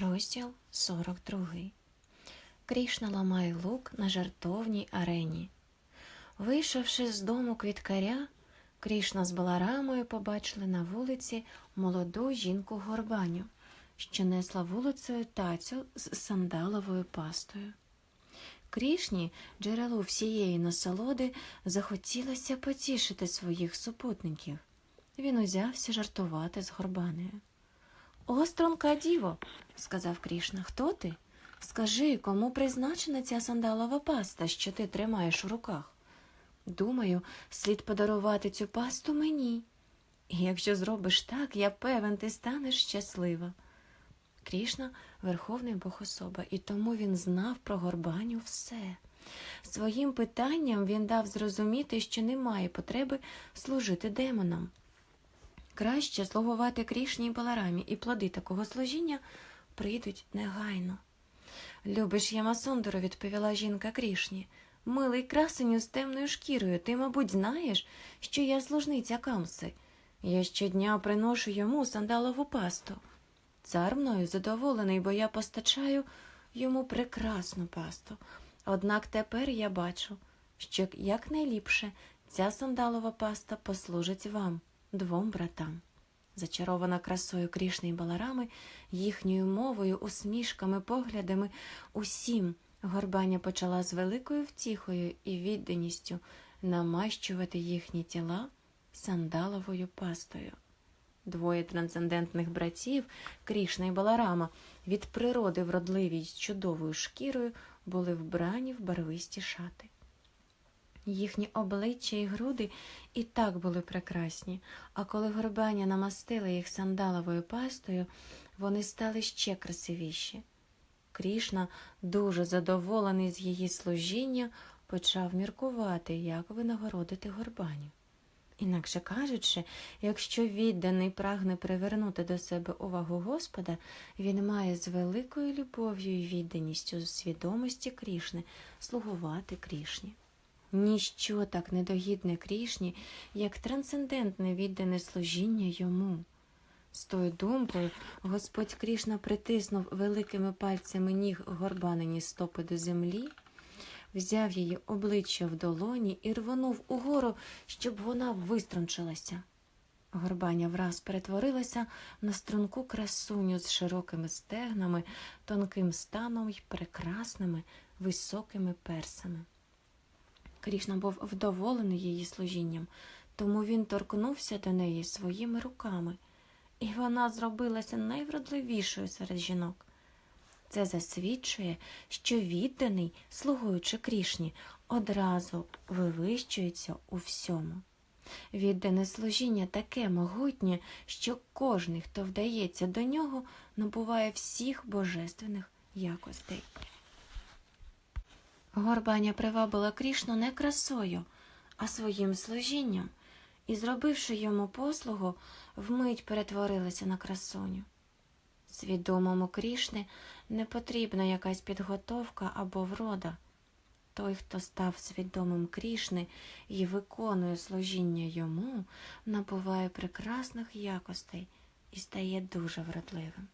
Розділ 42. Крішна ламає лук на жартовній арені. Вийшовши з дому квіткаря, Крішна з Баларамою побачили на вулиці молоду жінку горбаню, що несла вулицею тацю з сандаловою пастою. Крішні, джерелу всієї насолоди, захотілося потішити своїх супутників. Він узявся жартувати з горбанею. О, струнка діво, сказав Крішна, хто ти? Скажи, кому призначена ця сандалова паста, що ти тримаєш у руках? Думаю, слід подарувати цю пасту мені. І якщо зробиш так, я певен, ти станеш щаслива. Крішна верховний богособа, і тому він знав про горбаню все. Своїм питанням він дав зрозуміти, що немає потреби служити демонам. Краще слугувати Крішні і Баларамі, і плоди такого служіння прийдуть негайно. Любиш Ямасундору, відповіла жінка Крішні. Милий красеню з темною шкірою, ти, мабуть, знаєш, що я служниця Камси. Я щодня приношу йому сандалову пасту. Цар мною задоволений, бо я постачаю йому прекрасну пасту. Однак тепер я бачу, що якнайліпше ця сандалова паста послужить вам, двом братам. Зачарована красою Крішни і Баларами, їхньою мовою, усмішками, поглядами, усім горбаня почала з великою втіхою і відданістю намащувати їхні тіла сандаловою пастою. Двоє трансцендентних братів, Крішна і Баларама, від природи вродливі з чудовою шкірою, були вбрані в барвисті шати. Їхні обличчя і груди і так були прекрасні, а коли горбаня намастила їх сандаловою пастою, вони стали ще красивіші. Крішна, дуже задоволений з її служіння, почав міркувати, як винагородити горбаню. Інакше кажучи, якщо відданий прагне привернути до себе увагу Господа, він має з великою любов'ю і відданістю свідомості Крішни слугувати Крішні. Ніщо так недогідне Крішні, як трансцендентне віддане служіння йому. З тою думкою Господь Крішна притиснув великими пальцями ніг горбанені стопи до землі, взяв її обличчя в долоні і рвонув угору, щоб вона виструнчилася. Горбаня враз перетворилася на струнку красуню з широкими стегнами, тонким станом і прекрасними високими персами. Крішна був вдоволений її служінням, тому він торкнувся до неї своїми руками, і вона зробилася найвродливішою серед жінок. Це засвідчує, що відданий, слугуючи Крішні, одразу вивищується у всьому. Віддане служіння таке могутнє, що кожний, хто вдається до нього, набуває всіх божественних якостей. Горбаня привабила Крішну не красою, а своїм служінням, і, зробивши йому послугу, вмить перетворилася на красуню. Свідомому Крішни не потрібна якась підготовка або врода. Той, хто став свідомим Крішни і виконує служіння йому, набуває прекрасних якостей і стає дуже вродливим.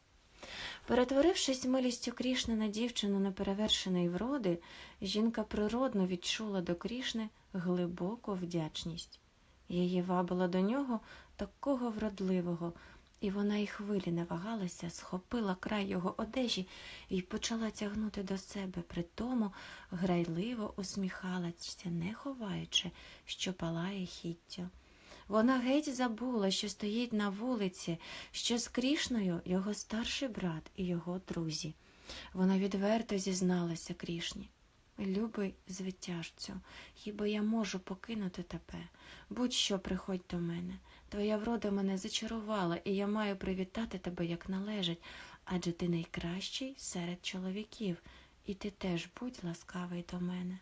Перетворившись милістю Крішни на дівчину неперевершеної вроди, жінка природно відчула до Крішни глибоку вдячність. Її вабило до нього такого вродливого, і вона й хвилі не вагалася, схопила край його одежі і почала тягнути до себе, при тому грайливо усміхалася, не ховаючи, що палає хіттю. Вона геть забула, що стоїть на вулиці, що з Крішною його старший брат і його друзі. Вона відверто зізналася Крішні. Любий звитяжцю, хіба я можу покинути тебе? Будь-що приходь до мене. Твоя врода мене зачарувала, і я маю привітати тебе як належить, адже ти найкращий серед чоловіків, і ти теж будь ласкавий до мене.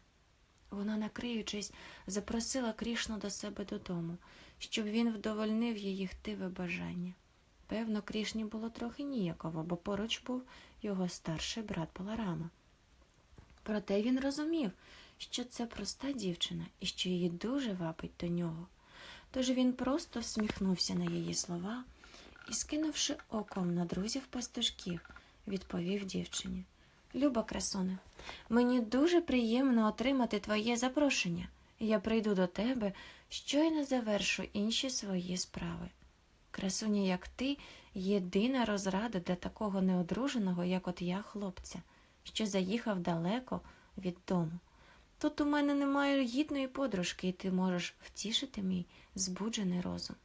Вона, накриючись, запросила Крішну до себе додому, щоб він вдовольнив її хтиве бажання. Певно, Крішні було трохи ніяково, бо поруч був його старший брат Баларама. Проте він розумів, що це проста дівчина і що її дуже вабить до нього. Тож він просто всміхнувся на її слова і, скинувши оком на друзів пастушків, відповів дівчині. Люба красуне, мені дуже приємно отримати твоє запрошення. Я прийду до тебе, щойно завершу інші свої справи. Красуня, як ти, єдина розрада для такого неодруженого, як от я, хлопця, що заїхав далеко від дому. Тут у мене немає гідної подружки, і ти можеш втішити мій збуджений розум.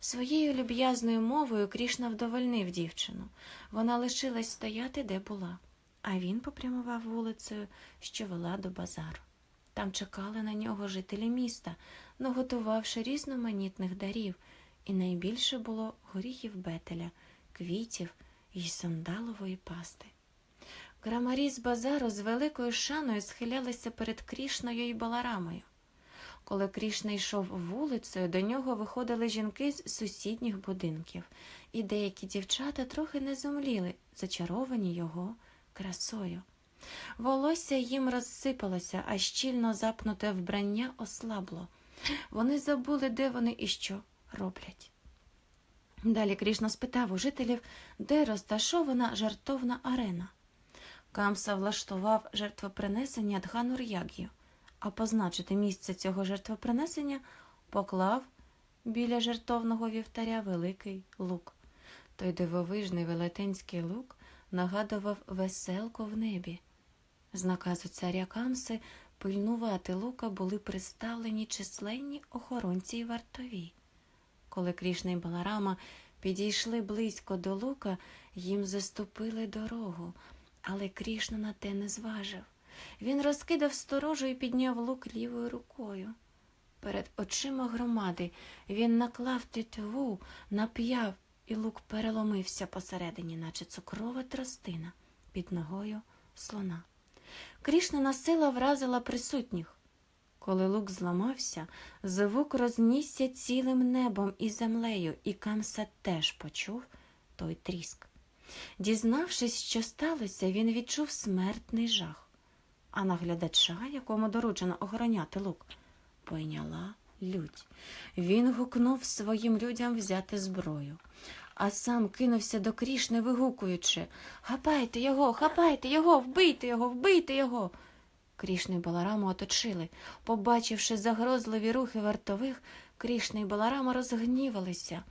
Своєю люб'язною мовою Крішна вдовольнив дівчину. Вона лишилась стояти, де була, а він попрямував вулицею, що вела до базару. Там чекали на нього жителі міста, наготувавши різноманітних дарів, і найбільше було горіхів бетеля, квітів і сандалової пасти. Крамарі з базару з великою шаною схилялися перед Крішною і Баларамою. Коли Крішна йшов вулицею, до нього виходили жінки з сусідніх будинків, і деякі дівчата трохи не зумліли, зачаровані його красою. Волосся їм розсипалося, а щільно запнуте вбрання ослабло. Вони забули, де вони і що роблять. Далі Крішна спитав у жителів, де розташована жартовна арена. Камса влаштував жертвопринесення Дханур-Яг'ю, а позначити місце цього жертвопринесення поклав біля жертовного вівтаря великий лук. Той дивовижний велетенський лук нагадував веселку в небі. З наказу царя Камси пильнувати лука були приставлені численні охоронці й вартові. Коли Крішна і Баларама підійшли близько до лука, їм заступили дорогу, але Крішна на те не зважив. Він розкидав сторожу і підняв лук лівою рукою. Перед очима громади він наклав тютюву, нап'яв, і лук переломився посередині, наче цукрова тростина під ногою слона. Крішнина сила вразила присутніх. Коли лук зламався, звук рознісся цілим небом і землею, і Камса теж почув той тріск. Дізнавшись, що сталося, він відчув смертний жах, а наглядача, якому доручено охороняти лук, пойняла лють. Він гукнув своїм людям взяти зброю, а сам кинувся до Крішни, вигукуючи Хапайте його, хапайте його, вбийте його, вбийте його. Крішну і Балараму оточили. Побачивши загрозливі рухи вартових, Крішна і Баларама розгнівалися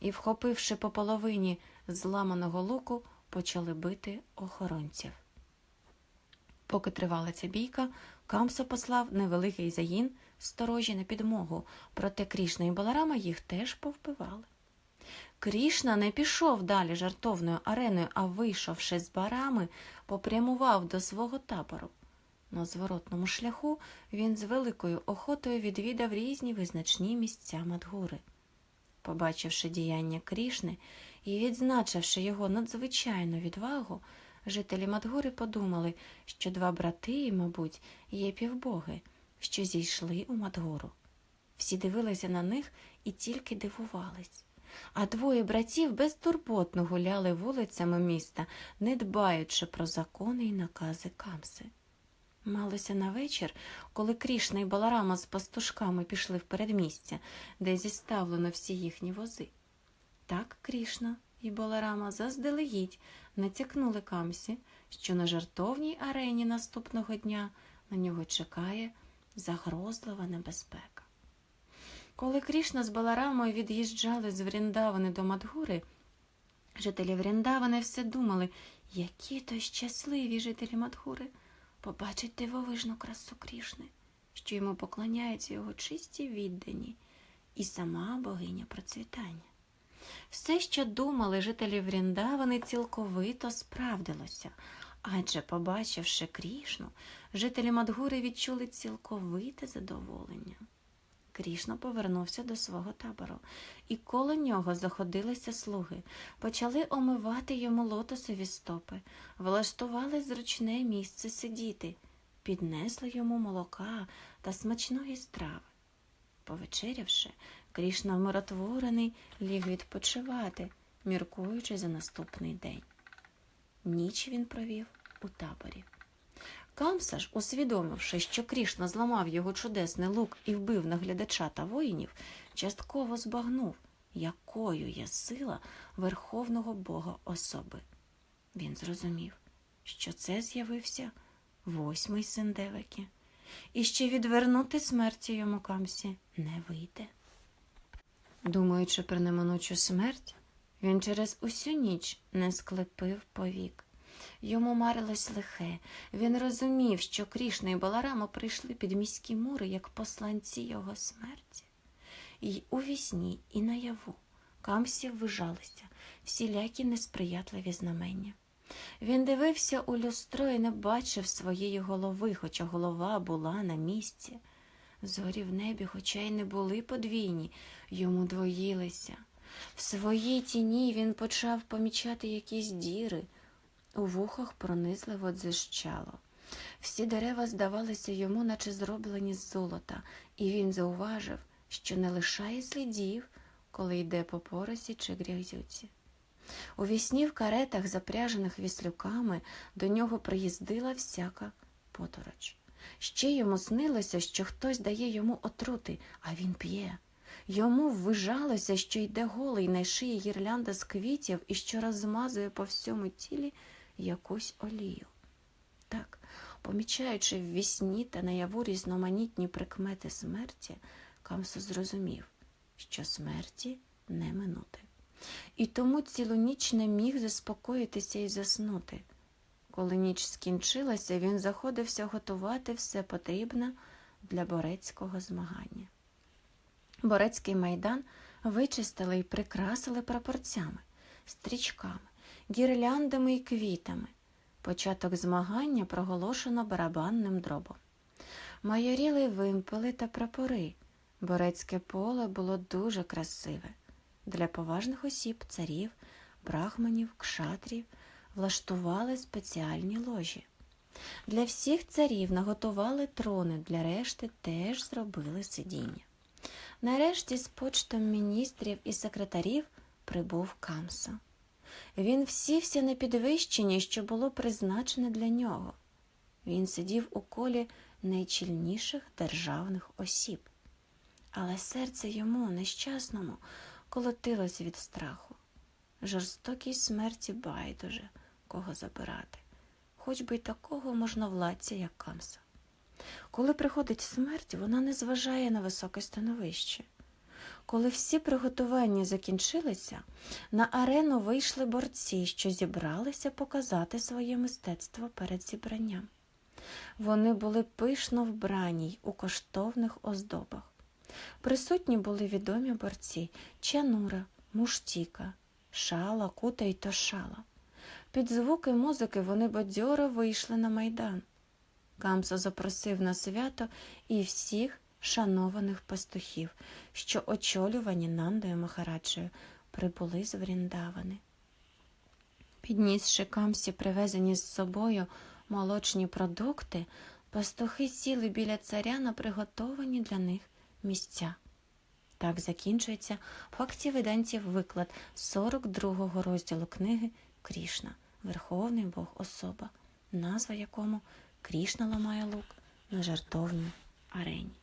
і, вхопивши по половині зламаного луку, почали бити охоронців. Поки тривала ця бійка, Камса послав невеликий загін сторожі на підмогу, проте Крішна і Баларама їх теж повбивали. Крішна не пішов далі жартовною ареною, а вийшовши з барами, попрямував до свого табору. На зворотному шляху він з великою охотою відвідав різні визначні місця Мадгури. Побачивши діяння Крішни і відзначивши його надзвичайну відвагу, жителі Мадгури подумали, що два брати, мабуть, є півбоги, що зійшли у Мадгуру. Всі дивилися на них і тільки дивувались. А двоє братів безтурботно гуляли вулицями міста, не дбаючи про закони й накази Камси. Малося на вечір, коли Крішна і Баларама з пастушками пішли в передмістя, де зіставлено всі їхні вози. Так Крішна і Баларама заздалегідь натякнули Камсі, що на жартовній арені наступного дня на нього чекає загрозлива небезпека. Коли Крішна з Баларамою від'їжджали з Вріндавани до Мадгури, жителі Вріндавани все думали, які то щасливі жителі Мадгури побачить дивовижну красу Крішни, що йому поклоняються його чисті віддані і сама богиня процвітання. Все, що думали жителі Вріндавани, цілковито справдилося, адже, побачивши Крішну, жителі Мадгури відчули цілковите задоволення. Крішна повернувся до свого табору, і коло нього заходилися слуги, почали омивати йому лотосові стопи, влаштували зручне місце сидіти, піднесли йому молока та смачної страви. Повечерявши, Крішна вмиротворений ліг відпочивати, міркуючи за наступний день. Ніч він провів у таборі. Камса ж, усвідомивши, що Крішна зламав його чудесний лук і вбив наглядача та воїнів, частково збагнув, якою є сила Верховного Бога особи. Він зрозумів, що це з'явився восьмий син Девики, і ще відвернути смерті йому камсі не вийде. Думаючи про неминучу смерть, він через усю ніч не склепив повік. Йому марилось лихе. Він розумів, що Крішна і Баларама прийшли під міські мури як посланці його смерті. І у вісні, і наяву камсі вижалися всілякі несприятливі знамення. Він дивився у люстро і не бачив своєї голови, хоча голова була на місці. Зорі в небі, хоча й не були подвійні, йому двоїлися. В своїй тіні він почав помічати якісь діри. У вухах пронизливо дзищало. Всі дерева здавалися йому, наче зроблені з золота, і він зауважив, що не лишає слідів, коли йде по поросі чи грязюці. У вісні в каретах, запряжених віслюками, до нього приїздила всяка потороч. Ще йому снилося, що хтось дає йому отрути, а він п'є. Йому ввижалося, що йде голий на шиї гірлянда з квітів і що розмазує по всьому тілі якусь олію. Так, помічаючи в вісні та наяву різноманітні прикмети смерті, Камсо зрозумів, що смерті не минути. І тому цілу ніч не міг заспокоїтися і заснути. Коли ніч скінчилася, він заходився готувати все потрібне для борецького змагання. Борецький майдан вичистили і прикрасили прапорцями, стрічками, гірляндами і квітами. Початок змагання проголошено барабанним дробом. Майоріли вимпели та прапори. Борецьке поле було дуже красиве. Для поважних осіб, царів, брахманів, кшатрів влаштували спеціальні ложі. Для всіх царів наготували трони, для решти теж зробили сидіння. Нарешті з почтом міністрів і секретарів прибув Камсо. Він всівся на підвищенні, що було призначене для нього. Він сидів у колі найчільніших державних осіб. Але серце йому, нещасному, колотилось від страху. Жорстокій смерті байдуже, кого забирати, хоч би й такого можновладця, як Камса. Коли приходить смерть, вона не зважає на високе становище. Коли всі приготування закінчилися, на арену вийшли борці, що зібралися показати своє мистецтво перед зібранням. Вони були пишно вбрані й у коштовних оздобах. Присутні були відомі борці Чанура, Муштіка, Шала, Кута й Тошала. Під звуки музики вони бадьоро вийшли на майдан. Камсо запросив на свято і всіх шанованих пастухів, що очолювані Нандою Махараджею, прибули з Вріндавани. Піднісши камсі привезені з собою молочні продукти, пастухи сіли біля царя на приготовані для них місця. Так закінчується в факті виданців виклад 42-го розділу книги Крішна, Верховний Бог особа, назва якому Крішна ламає лук на жартовній арені.